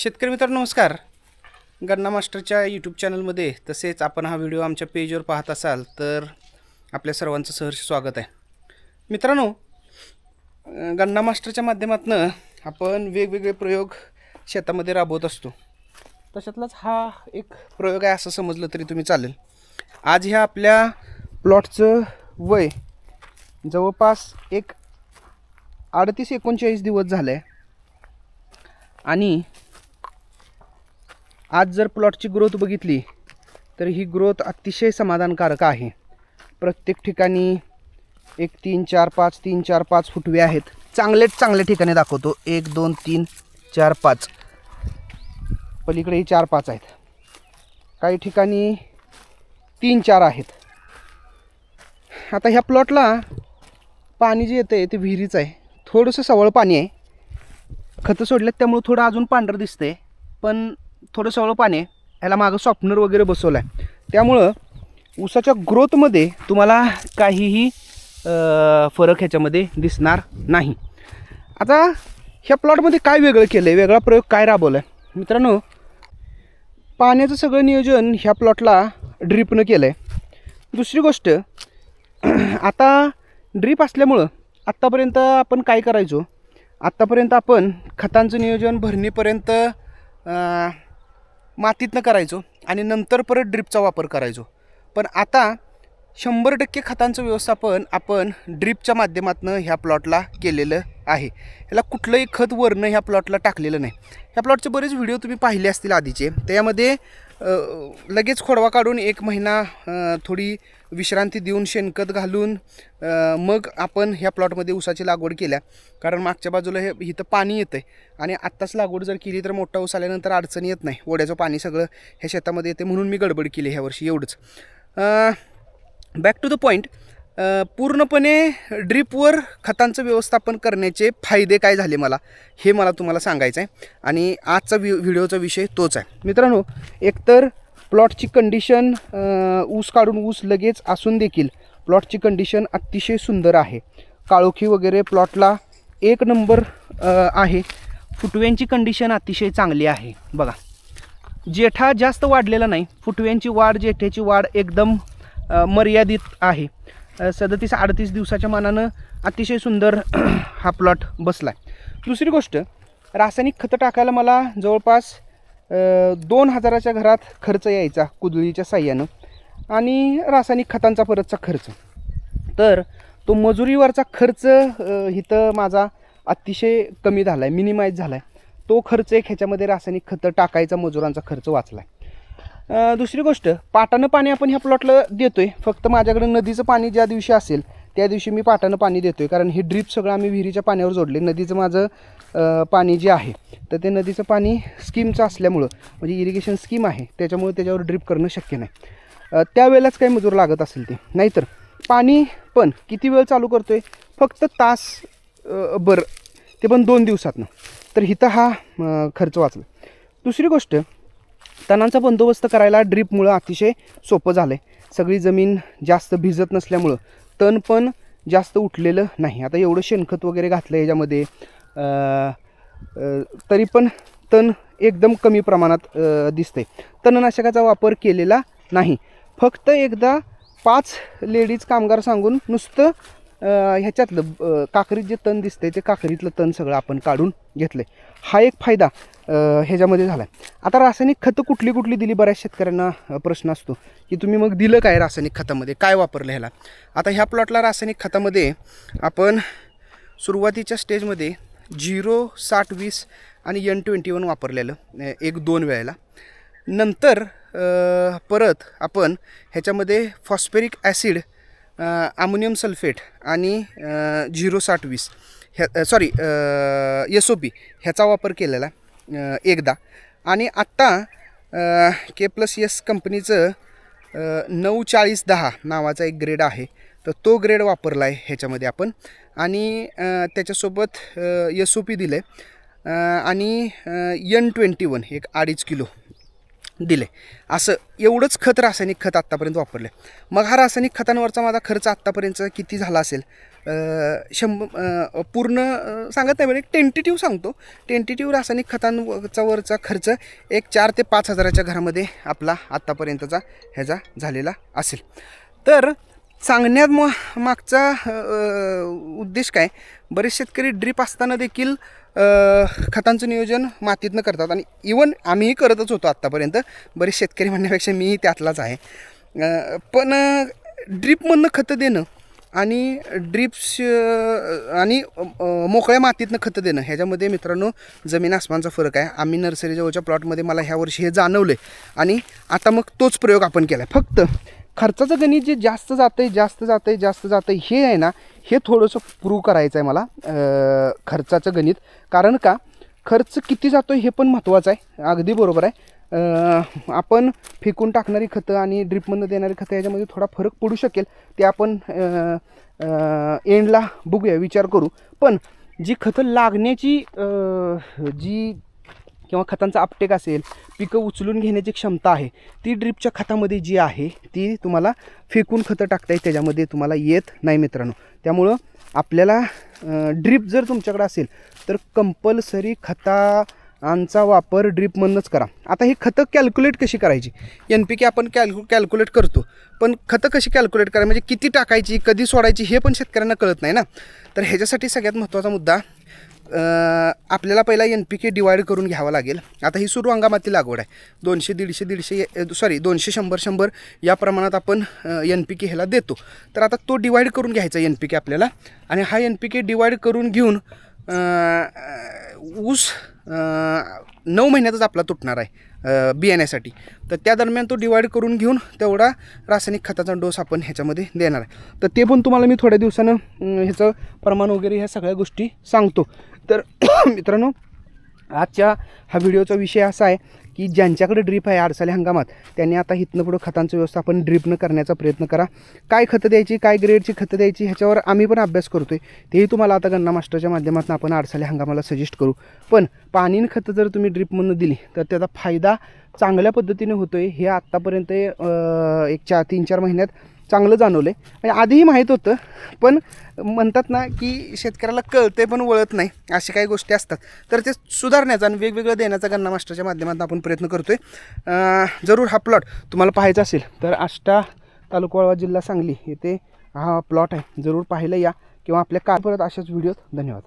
शेतकरी मित्रांनो नमस्कार. गन्ना मास्टरच्या यूट्यूब चॅनलमध्ये तसेच आपण हा व्हिडिओ आमच्या पेजवर पाहत असाल तर आपल्या सर्वांचं सहर्ष स्वागत आहे. मित्रांनो गन्ना मास्टरच्या माध्यमातून आपण वेगवेगळे प्रयोग शेतामध्ये राबवत असतो. तशातलाच हा एक प्रयोग आहे असं समजलं तरी तुम्ही चालेल. आज ह्या आपल्या प्लॉटचं वय जवळपास एक अडतीस एकोणचाळीस दिवस झालं आहे आणि आज जर प्लॉटची ग्रोथ बघितली तर ही ग्रोथ अतिशय समाधानकारक आहे. प्रत्येक ठिकाणी एक तीन चार पाच तीन चार पाच फुटवे आहेत. चांगलेच चांगल्या ठिकाणी दाखवतो. एक दोन तीन चार पाच. पलीकडेही चार पाच आहेत. काही ठिकाणी तीन चार आहेत. आता ह्या प्लॉटला पाणी जे येतं आहे ते विहिरीचं आहे. थोडंसं सवळ पाणी आहे. खतं सोडलेत त्यामुळं थोडं अजून पांढरं दिसतं आहे पण थोडं सवळं पाणी आहे. ह्याला मागं सॉफ्टनर वगैरे बसवलं आहे त्यामुळं ऊसाच्या ग्रोथमध्ये तुम्हाला काहीही फरक ह्याच्यामध्ये दिसणार नाही. आता ह्या प्लॉटमध्ये काय वेगळं केलं आहे वेगळा प्रयोग काय राबवला आहे मित्रांनो पाण्याचं सगळं नियोजन ह्या प्लॉटला ड्रीपनं केलं आहे दुसरी गोष्ट आता ड्रीप असल्यामुळं आत्तापर्यंत आपण काय करायचो? आत्तापर्यंत आपण खतांचं नियोजन भरणीपर्यंत मातीतनं करायचो आणि नंतर परत ड्रीपचा वापर करायचो. पण आता शंभर टक्के खतांचं व्यवस्थापन आपण ड्रीपच्या माध्यमातून ह्या प्लॉटला केलेलं आहे. ह्याला कुठलंही खत वरनं ह्या प्लॉटला टाकलेलं नाही. ह्या प्लॉटचे बरेच व्हिडिओ तुम्ही पाहिले असतील आधीचे. त्यामध्ये लगेच खोडवा काढून एक महिना थोडी विश्रांती देऊन शेणखत घालून मग आपण ह्या प्लॉटमध्ये ऊसाची लागवड केल्या. कारण मागच्या बाजूला हे इथं पाणी येतं आहे आणि आत्ताच लागवड जर केली तर मोठा ऊस आल्यानंतर अडचण येत नाही. ओढ्याचं पाणी सगळं ह्या शेतामध्ये येते म्हणून मी गडबड केली ह्या वर्षी एवढंच. बॅक टू द पॉईंट पूर्णपणे ड्रीपवर खतांचं व्यवस्थापन करण्याचे फायदे काय झाले मला हे मला तुम्हाला सांगायचं आहे आणि आजचा व्हि व्हिडिओचा विषय तोच आहे. मित्रांनो एकतर प्लॉटची कंडिशन ऊस काढून ऊस लगेच असून देखील प्लॉटची कंडिशन अतिशय सुंदर आहे. काळोखी वगैरे प्लॉटला एक नंबर आहे. फुटव्यांची कंडिशन अतिशय चांगली आहे. बघा. जेठा जास्त वाढलेला नाही. फुटव्यांची वाढ जेठ्याची वाढ एकदम मर्यादित आहे. सदतीस अडतीस दिवसाच्या मानानं अतिशय सुंदर हा प्लॉट बसला आहे दुसरी गोष्ट रासायनिक खतं टाकायला मला जवळपास दोन हजाराच्या घरात खर्च यायचा कुदळीच्या साह्यानं आणि रासायनिक खतांचा परतचा खर्च. तर तो मजुरीवरचा खर्च इथं माझा अतिशय कमी झाला आहे मिनिमाइज झाला आहे तो खर्च एक ह्याच्यामध्ये रासायनिक खतं टाकायचा मजुरांचा खर्च वाचला आहे दुसरी गोष्ट पाटानं पाणी आपण ह्या प्लॉटला देतो आहे फक्त माझ्याकडे नदीचं पाणी ज्या दिवशी असेल त्या दिवशी मी पाटानं पाणी देतो आहे कारण हे ड्रीप सगळं आम्ही विहिरीच्या पाण्यावर जोडले. नदीचं माझं पाणी जे आहे तर ते नदीचं पाणी स्कीमचं असल्यामुळं म्हणजे इरिगेशन स्कीम आहे त्याच्यामुळे त्याच्यावर ड्रीप करणं शक्य नाही. त्यावेळेलाच काही मजूर लागत असेल ते. नाहीतर पाणी पण किती वेळ चालू करतो आहे फक्त तास बर बरं ते पण दोन दिवसातनं. तर इथं हा खर्च वाचला. दुसरी गोष्ट तणांचा बंदोबस्त करायला ड्रीपमुळं अतिशय सोपं झालं आहे सगळी जमीन जास्त भिजत नसल्यामुळं तण पण जास्त उठलेलं नाही. आता एवढं शेणखत वगैरे घातलं याच्यामध्ये तरी पण तण एकदम कमी प्रमाणात दिसते तणनाशकाचा वापर केलेला नाही. फक्त एकदा पाच लेडीज कामगार सांगून नुसतं ह्याच्यातलं काकरीत जे तण दिसतंय ते काकरीतलं तण सगळं आपण काढून घेतलं आहे हा एक फायदा ह्याच्यामध्ये झाला आहे आता रासायनिक खतं कुठली कुठली दिली बऱ्याच शेतकऱ्यांना प्रश्न असतो. की तुम्ही मग दिलं काय रासायनिक खतामध्ये? काय वापरलं ह्याला? आता ह्या प्लॉटला रासायनिक खतामध्ये आपण सुरुवातीच्या स्टेजमध्ये झिरो साठ वीस आणि एन ट्वेंटी वन वापरलेलं एक दोन वेळेला. नंतर परत आपण ह्याच्यामध्ये फॉस्फेरिक ॲसिड अमोनियम सल्फेट आणि झिरो साठ वीस ह्या सॉरी एस ओ पी ह्याचा वापर केलेला एकदा. आणि आत्ता के प्लस एस कंपनीचं नऊ चाळीस दहा नावाचा एक ग्रेड आहे. तर तो ग्रेड वापरला आहे ह्याच्यामध्ये आपण. आणि त्याच्यासोबत एस ओ पी दिलं आहे आणि यन ट्वेंटी वन एक अडीच किलो दिले असं एवढंच खत रासायनिक खत आत्तापर्यंत वापरले मग हा रासायनिक खतांवरचा माझा खर्च आत्तापर्यंत किती झाला असेल? शंभ पूर्ण सांगत नाही पण एक टेंटेटिव्ह सांगतो. टेंटेटिव्ह रासायनिक खतांवरचा वरचा खर्च एक चार ते पाच हजाराच्या घरामध्ये आपला आत्तापर्यंतचा ह्याचा झालेला असेल. तर सांगण्यात मग मागचा उद्देश काय? बरेच शेतकरी ड्रीप असताना देखील खतांचं नियोजन मातीतनं करतात आणि इवन आम्हीही करतच होतो आत्तापर्यंत. बरेच शेतकरी म्हणण्यापेक्षा मीही त्यातलाच आहे. पण ड्रीपमधनं खतं देणं आणि ड्रिप्स आणि मोकळ्या मातीतनं खतं देणं ह्याच्यामध्ये मित्रांनो जमीन आसमानचा फरक आहे. आम्ही नर्सरी जवळच्या प्लॉटमध्ये मला ह्या वर्षी हे जाणवलं आहे आणि आता मग तोच प्रयोग आपण केला आहे फक्त खर्चाचं गणित जे जास्त जातं आहे जास्त जातं आहे जास्त जातं आहे हे आहे ना हे थोडंसं प्रूव्ह करायचं आहे मला खर्चाचं गणित. कारण का खर्च किती जातो हे पण महत्त्वाचं आहे. अगदी बरोबर आहे. आपण फेकून टाकणारी खतं आणि ड्रिपमधनं देणारी खतं याच्यामध्ये थोडा फरक पडू शकेल ते आपण एंडला बघूया विचार करू. पण जी खतं लागण्याची जी किंवा खतांचा अपटेक असेल पिकं उचलून घेण्याची क्षमता आहे ती ड्रिपच्या खतामध्ये जी आहे ती तुम्हाला फेकून खतं टाकता येईल त्याच्यामध्ये तुम्हाला येत नाही मित्रांनो. त्यामुळं आपल्याला ड्रिप जर तुमच्याकडे असेल तर कंपल्सरी खतांचा वापर ड्रिपमधनंच करा. आता हे खतं कॅल्क्युलेट कशी करायची? एन पी के आपण कॅल्क्यु कॅल्क्युलेट करतो पण खतं कशी कॅल्क्युलेट करायची? म्हणजे किती टाकायची कधी सोडायची हे पण शेतकऱ्यांना कळत नाही ना. तर ह्याच्यासाठी सगळ्यात महत्त्वाचा मुद्दा आपल्याला पहिला एन पी के डिवाईड करून घ्यावा लागेल. आता ही सुरू हंगामातली लागवड आहे. दोनशे दीडशे दीडशे सॉरी दोनशे शंभर शंभर या प्रमाणात आपण एन पी के ह्याला देतो. तर आता तो डिवाईड करून घ्यायचा एन पी के आपल्याला. आणि हा एन पी के डिवाईड करून घेऊन ऊस नऊ महिन्यातच आपला तुटणार आहे बियाण्यासाठी. तर त्या दरम्यान तो डिवाईड करून घेऊन तेवढा रासायनिक खताचा डोस आपण ह्याच्यामध्ये देणार आहे. तर ते पण तुम्हाला मी थोड्या दिवसानं ह्याचं प्रमाण वगैरे ह्या सगळ्या गोष्टी सांगतो. तर मित्रांनो आजच्या हा व्हिडिओचा विषय असा आहे की ज्यांच्याकडे ड्रीप आहे आरसाले हंगामात त्यांनी आता इथनं पुढं खतांचं व्यवस्थापन ड्रीपनं करण्याचा प्रयत्न करा. काय खतं द्यायची काय ग्रेडची खतं द्यायची ह्याच्यावर आम्ही पण अभ्यास करतो आहे तेही तुम्हाला आता गन्ना मास्टरच्या माध्यमातून आपण आरसाले हंगामाला सजेस्ट करू. पण पाणीन खतं जर तुम्ही ड्रीपमधनं दिली तर त्याचा फायदा चांगल्या पद्धतीने होतो आहे हे आत्तापर्यंत एक चार तीन चार महिन्यात चांगलं जाणवलं आहे म्हणजे आणि आधीही माहीत होतं पण म्हणतात ना की शेतकऱ्याला कळते पण वळत नाही अशा काही गोष्टी असतात. तर ते सुधारण्याचा आणि वेगवेगळं देण्याचा गन्ना मास्टरच्या माध्यमातून आपण प्रयत्न करतो आहे जरूर हा प्लॉट तुम्हाला पाहायचा असेल तर आष्टा तालुका जिल्हा सांगली येथे हा प्लॉट आहे. जरूर पाहायला या किंवा आपल्या का परत अशाच व्हिडिओत धन्यवाद.